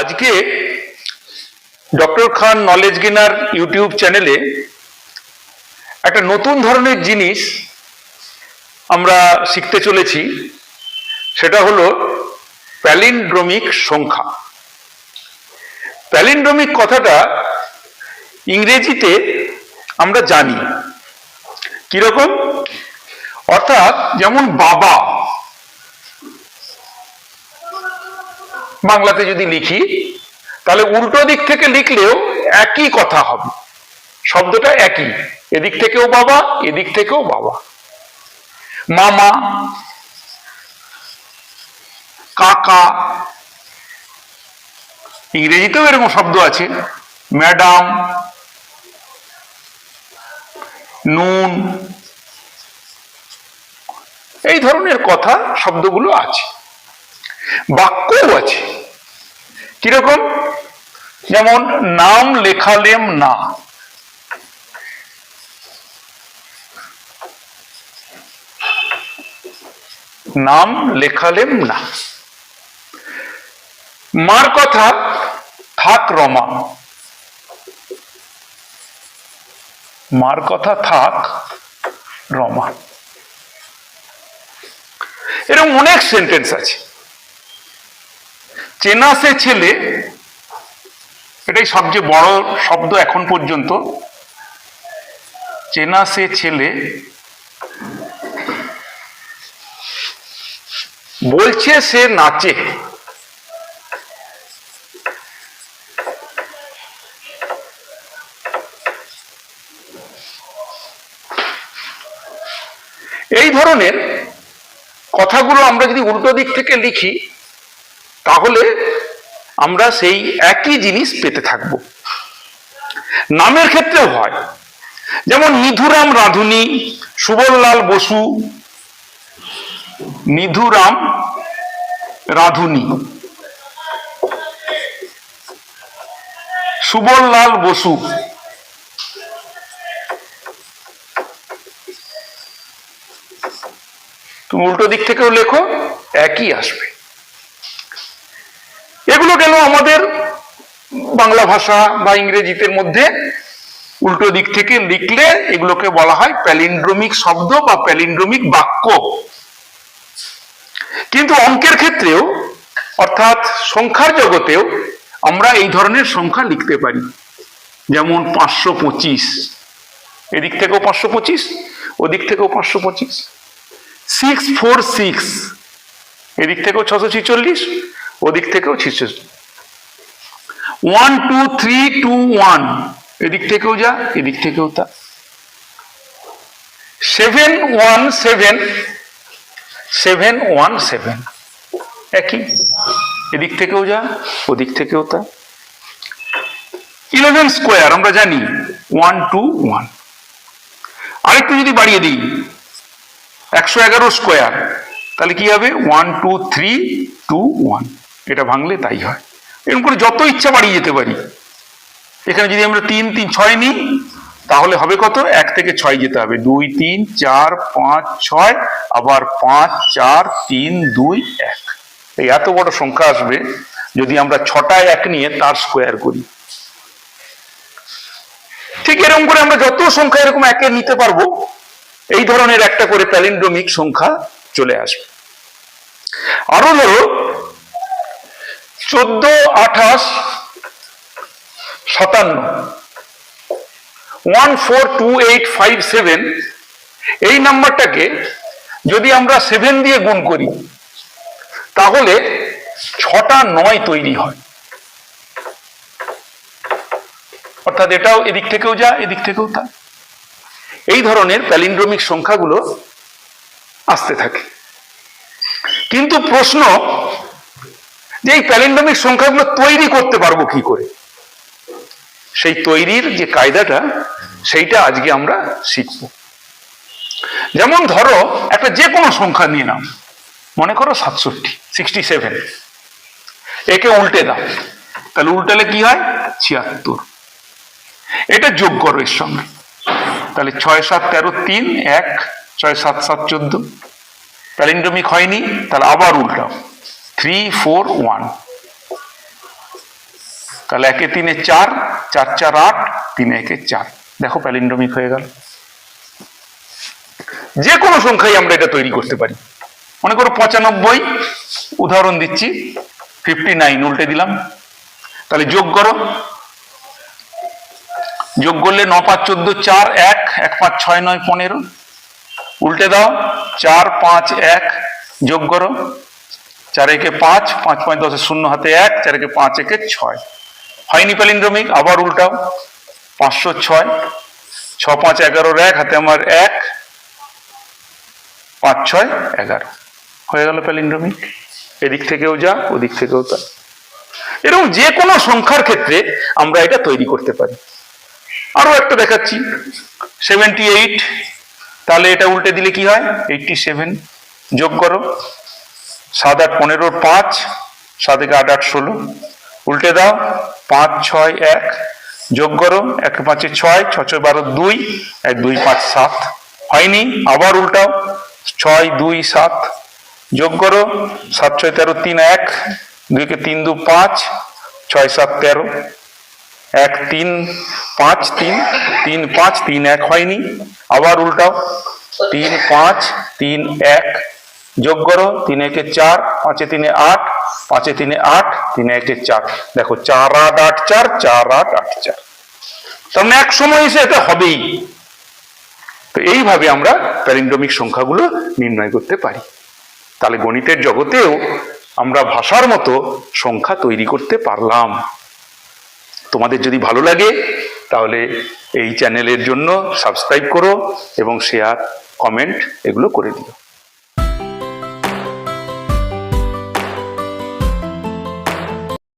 আজকে doctor Khan knowledge gainer YouTube চ্যানেলে একটা নতুন ধরনের জিনিস আমরা শিখতে চলেছি, সেটা হলো প্যালিন্ড্রোমিক সংখ্যা। প্যালিন্ড্রোমিক কথাটা ইংরেজিতে আমরা জানি। কীরকম? অর্থাৎ যেমন বাবা বাংলাতে যদি লিখি, তাহলে উল্টো দিক থেকে লিখলেও একই কথা হবে। শব্দটা একই। এদিক থেকেও বাবা, এদিক থেকেও বাবা। মামা, কাকা, ইংরেজিতেও এরকম শব্দ আছে। ম্যাডাম, নুন, এই ধরনের কথা, শব্দগুলো আছে। বাক্যও আছে। কীরকম? যেমন, নাম লেখালেম না। নাম লেখালেম না। মার কথা, থাক রমা। মার কথা, থাক রমা। এরকম অনেক সেন্টেন্স আছে। চেনা সে ছেলে, এটাই সবচেয়ে বড় শব্দ এখন পর্যন্ত, চেনা সে ছেলে বলছে সে নাচে। এই ধরনের কথাগুলো আমরা যদি উল্টো দিক থেকে লিখি তাহলে আমরা সেই একই জিনিস পেতে থাকব। নামের ক্ষেত্রেও হয়। যেমন নিধুরাম রাধুনী সুবললাল বসু, নিধুরাম রাধুনী সুবললাল বসু। তুমি উল্টো দিক থেকেও লেখো, একই আসবে। এগুলো গেল আমাদের বাংলা ভাষা বা ইংরেজিতে মধ্যে উল্টো দিক থেকে লিখলে এগুলোকে বলা হয় প্যালিন্ড্রোমিক শব্দ বা প্যালিন্ড্রোমিক বাক্য। কিন্তু অঙ্কের ক্ষেত্রেও, অর্থাৎ সংখ্যার জগতেও আমরা এই ধরনের সংখ্যা লিখতে পারি। যেমন পাঁচশো পঁচিশ। এদিক থেকেও পাঁচশো পঁচিশ, ওদিক থেকেও পাঁচশো পঁচিশ। সিক্স ফোর সিক্স এদিক থেকেও ছশো ছিচল্লিশ ওদিক থেকেও ছিচল্লিশ one two three two one এদিক থেকেও যা, এদিক থেকেও তা। Seven one seven seven one seven একই। এদিক থেকেও যা, ওদিক থেকেও তা। ইলেভেন স্কোয়ার আমরা জানি। ওয়ান টু ওয়ান আরেকটু যদি বাড়িয়ে দিই, একশো এগারো স্কোয়ার তাহলে কি হবে? One two three two one এটা ভাঙলে তাই হয়। এরকম করে যত ইচ্ছা বাড়িয়ে যেতে পারি। এখানে যদি আমরা তিন তিন, ছয় নিই, তাহলে হবে কত? এক থেকে ছয় যেতে হবে। দুই, তিন, চার, পাঁচ, ছয়, আবার পাঁচ, চার, তিন, দুই, এক। এই এত বড় সংখ্যা আসবে যদি আমরা ছটা এক নিয়ে তার স্কোয়ার করি। ঠিক এরকম করে আমরা যত সংখ্যা এরকম একে নিতে পারব, এই ধরনের একটা করে প্যালিন্ড্রোমিক সংখ্যা চলে আসবে। আরও ধরো চোদ্দ আঠাশ সাতান্ন। One four two eight five seven. এই নাম্বারটাকে যদি আমরা সেভেন দিয়ে গুণ করি, তাহলে ছটা নয় তৈরি হয়। অর্থাৎ এটাও এদিক থেকেও যা, এদিক থেকেও তা। এই ধরনের প্যালিন্ড্রোমিক সংখ্যাগুলো আসতে থাকে। কিন্তু প্রশ্ন যে এই প্যালিন্ড্রোমিক সংখ্যাগুলো তৈরি করতে পারব কি করে? সেই তৈরির যে কায়দাটা, সেইটা আজকে আমরা শিখব। যেমন ধরো, একটা যে কোনো সংখ্যা নিয়ে নাও। মনে করো সাতষট্টি সিক্সটি সেভেন একে উল্টে দাও। তাহলে উল্টালে কি হয়? ছিয়াত্তর। এটা যোগ করো এর সঙ্গে। তাহলে ছয় সাত তেরো তিন, এক, ছয় সাত সাত চোদ্দ। প্যালিন্ড্রমিক হয়নি, তাহলে আবার উল্টাও। থ্রি ফোর ওয়ান তাহলে একে তিনে চার চার চার, আট, তিনে একে চার। দেখো প্যালিন্ড্রমিক হয়ে গেল। যে কোনো সংখ্যায় আমরা এটা তৈরি করতে পারি। মনে করো পঁচানব্বই, উদাহরণ দিচ্ছি ফিফটি নাইন উল্টে দিলাম। তাহলে যোগ করো। যোগ করলে ন পাঁচ চোদ্দ, চার, এক এক পাঁচ, ছয়, নয়, পনেরো। উল্টে দাও, চার, পাঁচ, এক, যোগ করো। চার একে পাঁচ পাঁচ পাঁচ দশে শূন্য হাতে এক চার একে পাঁচ একে ছয়। হয়নি প্যালিন্ড্রমিক আবার উল্টাও। পাঁচশো ছয়, ছ পাঁচ এগারোর এক, হাতে আমার এক, পাঁচ ছয় এগারো। হয়ে গেল প্যালিন্ড্রমিক এদিক থেকেও যা, ওদিক থেকেও তা। এরকম যে কোনো সংখ্যার ক্ষেত্রে আমরা এটা তৈরি করতে পারি। আরও একটা দেখাচ্ছি। সেভেন্টি এইট তাহলে এটা উল্টে দিলে কি হয়? এইটটি সেভেন যোগ করো। সাত আট পনেরোর পাঁচ, সাত একে আট আট ষোলো। উল্টে দাও, পাঁচ ছয় এক, যোগ করো, এক পাঁচে ছয় ছ ছয় বারো দুই, এক দুই পাঁচ সাত। হয়নি, আবার উল্টাও, ছয় দুই সাত। যোগ করো, সাত ছয় তেরো তিন এক দুইকে তিন দু পাঁচ, ছয় সাত তেরো। এক তিন পাঁচ তিন তিন পাঁচ তিন এক হয়নি, আবার উল্টাও, তিন পাঁচ তিন এক যোগ করো, তিন একে চার, পাঁচে তিনে আট, পাঁচে তিনে আট, তিনে একে চার। দেখো, চার আট আট চার চার আট আট চার। তার মানে এক সময় এসে এটা হবেই। তো এইভাবে আমরা প্যারিন্ডমিক সংখ্যাগুলো নির্ণয় করতে পারি। তাহলে গণিতের জগতেও আমরা ভাষার মতো সংখ্যা তৈরি করতে পারলাম। তোমাদের যদি ভালো লাগে, তাহলে এই চ্যানেলের জন্য সাবস্ক্রাইব করো এবং শেয়ার, কমেন্ট এগুলো করে দিও।